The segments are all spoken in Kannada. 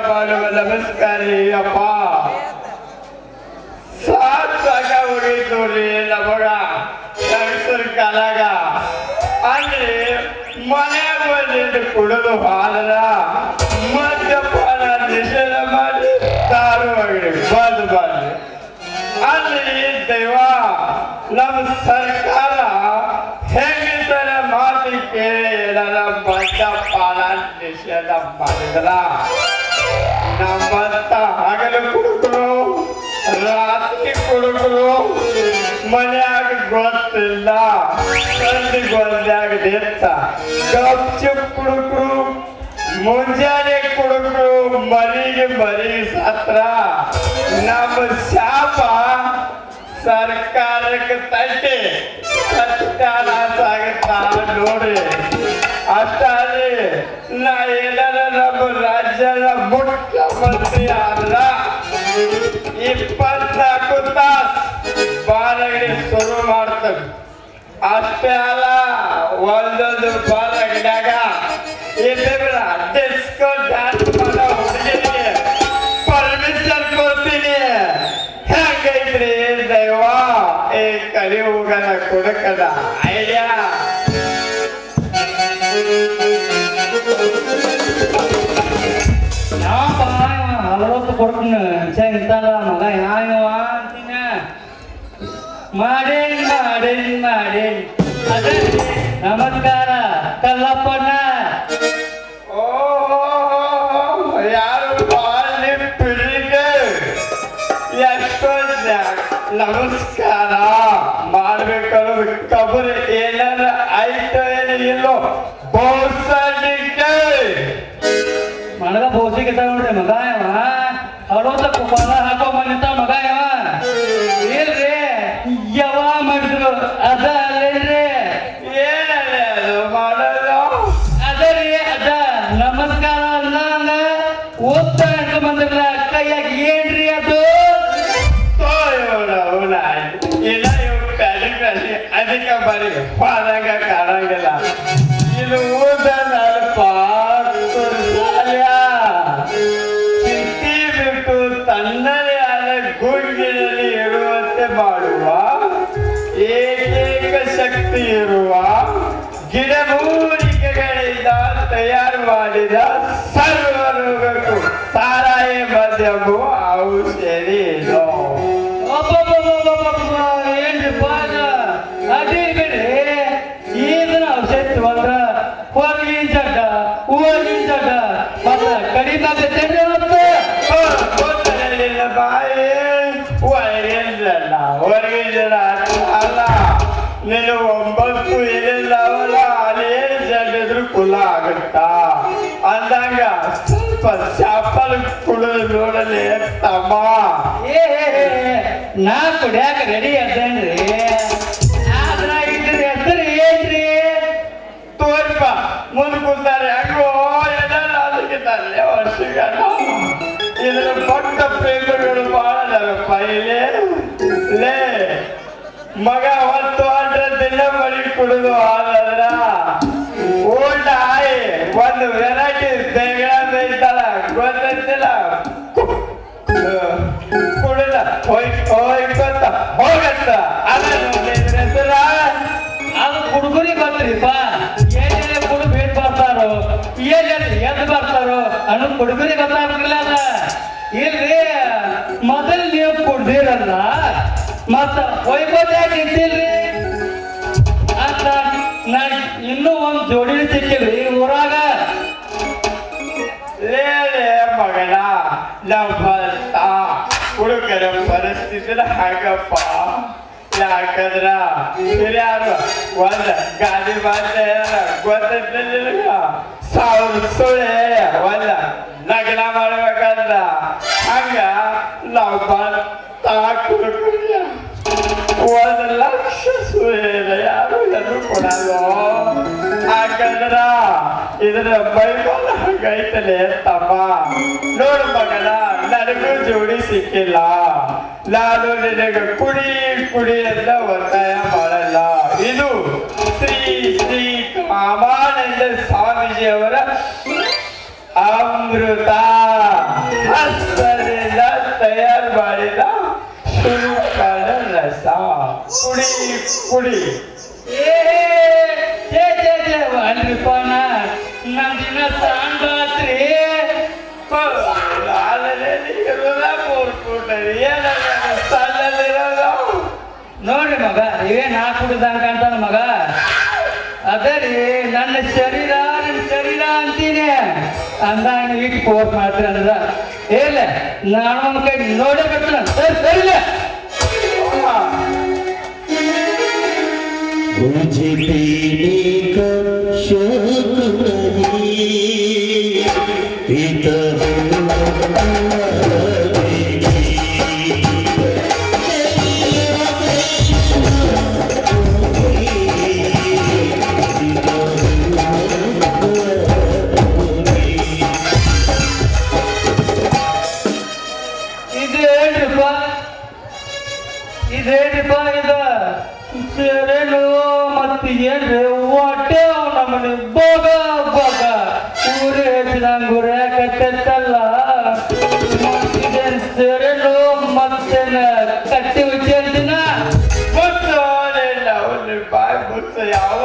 बालवा नमस्कार अप्पा. सात जागा उडी चोरलेला बघा. तर कालागा. आणि मनामध्ये पुढं हालला. मद्यपाना दिशेला माझे तार वगैरे बंद. बांधले आणि देवा नम सरकारला हे मित्र माती केलेला मद्यपाना दिशेला बांधला ನಮ್ಮಂತ ಹಗಲು ಕುಡುಕರು, ರಾತ್ರಿ ಕುಡುಕರು, ಮನ್ಯಾಗ ಗೊತ್ತಿಲ್ಲ ಸಂದಿ ಗೊಂದ್ಯಾಗ ದೇತ್ತ ಗಪ್ಚುಪ್ ಕುಡುಕರು, ಮುಂಜಾನೆ ಕುಡುಕರು ಮರಿಗೆ ಮರಿ ಸತ್ರ. ನಮ್ಮ ಶಾಪ ಸರ್ಕಾರಕ್ಕೆ ತಟ್ಟಿ ಸತ್ಕಾರ ಸಾಗುತ್ತಾ ನೋಡ್ರಿ. ಮುಖ್ಯಮಂತ್ರಿ ಆದ್ರ ಇಪ್ಪತ್ನಾಲ್ಕು ತಾಸ್ ಬಾಲಗಡಿ ಶುರು ಮಾಡ್ತವೆ. ಅಷ್ಟೇ ಅಲ್ಲ, ಒಂದೊಂದು ಬಾಲಗಡ್ಯಾಗ ಇದ್ರ ಡಿಸ್ಕೋ ಡ್ಯಾನ್ಸ್ ಮಾಡೋ ಹುಡುಗರಿಗೆ ಪರ್ಮಿಷನ್ ಕೊಡ್ತೀನಿ. ಹೆಂಗೈತ್ರಿ ದೈವ? ಕುಡುಕದ. ಕೊಡ್ತೀನಿ ಚೆನ್ನಾಗಿ ಇಂತಲ್ಲ ಮಗ ಯಾವ ಅಂತೀನ. ಮಾಡೇನ್ ಮಾಡೇನ್ ಮಾಡೇನ್. ನಮಸ್ಕಾರ ಕಲ್ಲಪ್ಪಣ್ಣ. ನಮಸ್ಕಾರ. ಮಾಡ್ಬೇಕಾದ್ರೆ ಕಬರಿ. ಏನಾರ ಆಯ್ತು ಇಲ್ಲೋ? ಬಹುಸಲಿಕ್ಕೆ ಮನಗ ಬೋಸಿಗೆ ತಗೊಂಡ್ರೆ ಮಗ. ಅರವತ್ತ ಕುಪಾಲ ಹಾಕೋ ಬಂದಿತ್ತ ಮಗ ಯಾವ. ಯಾವ ಮಾಡಿದ್ರು. ಅದ ಅಲ್ಲೇನ್ರಿ ಏ ಮಾಡ ಅದ ರೀ, ಅದ. ನಮಸ್ಕಾರ ಒಂಬತ್ತು ಏನಿಲ್ಲವಲ್ಲ ಅಲ್ಲೇನು ಜಡಿದ್ರು ಕುಲ ಆಗುತ್ತಾ ಅಂದಾಗ ಸ್ವಲ್ಪ ಚಾಪಲ್ ಕುಡಿದು ನೋಡಲಿ ತಮ್ಮ ಏ ಏ, ಏ, ನಾ ಕುಡ್ಯಾಕ ರೆಡಿ ಅದೇನ್ರಿ ಆದ್ರ ಇದ್ರ ಹೆಸರು ಏನ್ರಿ ತೋರ್ಪ ಮುಂದೆ ಕೂತಾರೆ ಹಂಗೋ ಎಲ್ಲ ಅದಕ್ಕಿದ್ದಾರೆ ವರ್ಷಗ ಇದ್ರ ಪಟ್ಟ ಪ್ರೇಮಗಳು ಬಹಳ ಅದಪ್ಪ ಇಲ್ಲಿ ಲೇ ಮಗ ಹೊತ್ತು ಹೊಂಟ್ರೆ ದಿನ ಕುಡಿದು ಹಾಲದ್ರ ಊಟ ಆಯಿ ಒಂದು ವೆರೈಟಿ ದೇಗಳ ಬೇಯ್ತಾಳ ಗೊತ್ತಿಲ್ಲ. ಕುಡಿದ ಹೋಯ್ ಹೋಯ್ಕೊತ ಹೋಗತ್ತ. ಅದ್ರ ಅದು ಹುಡುಗರಿ ಗೊತ್ತ್ರಿಪ್ಪ. ಏನೇನೇ ಕುಡು ಬೇಟ್ ಬರ್ತಾರೋ, ಏನೇನು ಎದ್ದು ಬರ್ತಾರೋ ಅನ್ನೋ ಹುಡುಗರಿ ಗೊತ್ತಾಗ್ಲಿಲ್ಲ ಅದ. ಇಲ್ರಿ, ಮೊದಲು ನೀವು ಕುಡ್ದಿರಲ್ಲ, ಮತ್ತ ಹೊಯ್ಕೋತ ಯಾಕೆ ಇದ್ದಿಲ್ರಿ ಇನ್ನೂ ಒಂದು ಜೋಡಿ ಸಿಕ್ಕಿಲ್ರಿ ಊರಾಗ ಲೇ ಲೇ ಮಗನ ನಾವು ಬರ್ತ ಹುಡುಗರ ಪರಿಸ್ಥಿತಿನ ಹಾಗಪ್ಪ ಯಾಕಂದ್ರ ಹಿರಿಯರು ಒಂದ್ ಗಾಡಿ ಬಾತ ಗೊತ್ತಿಲ್ಲ ಸಾವಿರ ಸುಳೆ ಒಂದ ಲಗ್ನ ಮಾಡ್ಬೇಕಂದ ಹಂಗ ನಾವು ಬರ್ತ ಕುಡುಕರಿಯ ಒಂದು ಲಕ್ಷ ಸುಳೆ ಯಾರು ಎಲ್ಲರೂ ಕೊಡಲ್ಲ ಹಾಗಂದ್ರ ಇದರ ಬೈಬಲ್ ಗೈತಲೆ ತಮ್ಮ ನೋಡು ಮಗನ ನನಗೂ ಜೋಡಿ ಸಿಕ್ಕಿಲ್ಲ ನಾನು ನಿನಗೆ ಕುಡಿ ಕುಡಿ ಅಂತ ಒತ್ತಾಯ ಮಾಡಲ್ಲ ಇದು ಶ್ರೀ ಶ್ರೀ ಕಾಮಾನಂದ ಸ್ವಾಮೀಜಿಯವರ ಅಮೃತ ಹಸ್ತದಿಂದ ತಯಾರು ಮಾಡಿದ ಸುರುಕನ ರಸ ಕುಡಿ ಕುಡಿ ನನ್ನಿಪಾನ ನನ್ ದಿನ ಸಾಂಬಾತ್ರಿ ನೋಡ್ರಿ ಮಗ ಏನ್ ಹಾಕ್ಬಿಡ್ದಂಗ ಅಂತ ಮಗ? ಅದೇ ರೀ, ನನ್ನ ಶರೀರ ನನ್ನ ಶರೀರ ಅಂತೀನಿ. ಅಂದ ಇಟ್ ಕೋರ್ಸ್ ಮಾಡ್ತೀನಿ ಅಂದ್ರೆ. ಏಲ್ಲ ನಾನು ಒಂದು ಕೈ ನೋಡೇ ಬರ್ತೀನಿ. ಸರಿ ಸರಿಲ್ಲ ಬಿಜೆಪಿ ಮತ್ತೇನು ತಟ್ಟಿ ಉಚ್ಚೇಳ್ತೀನ ಗೊತ್ತು ಇಲ್ಲ ಬಾಯಿ ಗೊತ್ತು ಯಾವ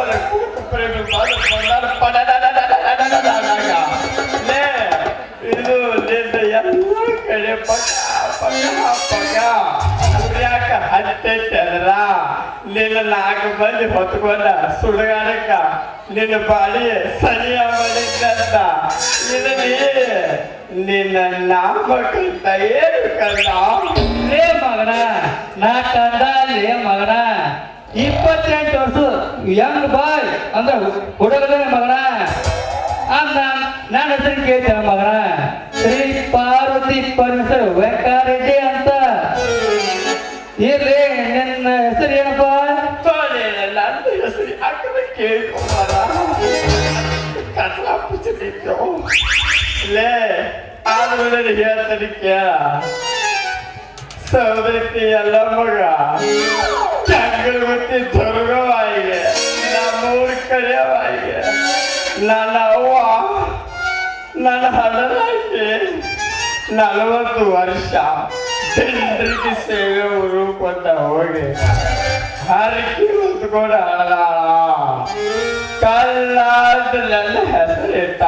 ನಿನ್ನ ನಾಲ್ಕು ಮಂದಿ ಹೊತ್ಕೊಂಡ ಸುಡುಗಾಡಕ್ಕ ನಿನ್ನ ಬಾಳಿ ಸನಿಯ ಮಾಡಿದ್ದಂತ ನಿನ್ನ ನಿನ್ನ ನಾಮಕಂತ ಏನು ಕಂಡ ಲೇ ಮಗನ, ನಾ ಕಂದ ಲೇ ಮಗನ. ಇಪ್ಪತ್ತೆಂಟು ವರ್ಷ ಯಂಗ್ ಬಾಯ್ ಅಂದ್ರೆ ಹುಡುಗನ ಮಗನ. ಅಂದ ನನ್ನ ಹೆಸರು ಕೇಳ್ತೇನೆ ಮಗನ? ಶ್ರೀ ಪಾರ್ವತಿ ಪರಮೇಶ್ವರ ವೆಂಕಾರೆಡ್ಡಿ ಅಂತ. ಇರ್ಲಿ. ಆದ್ಮೇಲೆ ಹೇಳ್ತಾನೆ ಕೇಳ ಸೌದತ್ತಿ ಎಲ್ಲ ಮಗ ಚಂಗಲ್ಗುತ್ತಿ ದುರ್ಗವಾಯಿಗೆ ನಮ್ಮೂರ ಕಡೆಯವಾಯಿಗೆ ನನ್ನ ಅವ್ವ ನನ್ನ ಹಡಲಾಕಿ ನಲವತ್ತು ವರ್ಷ ಜನರಿಗೆ ಸೇವೆ ರೂಪಂತ ಹೋಗಿ ಹರಕೆ ಹೊತ್ಕೊಂಡು ಅಳದಾಳ ಕಲ್ಲಾದ ನನ್ನ ಹೆಸರಿಟ್ಟ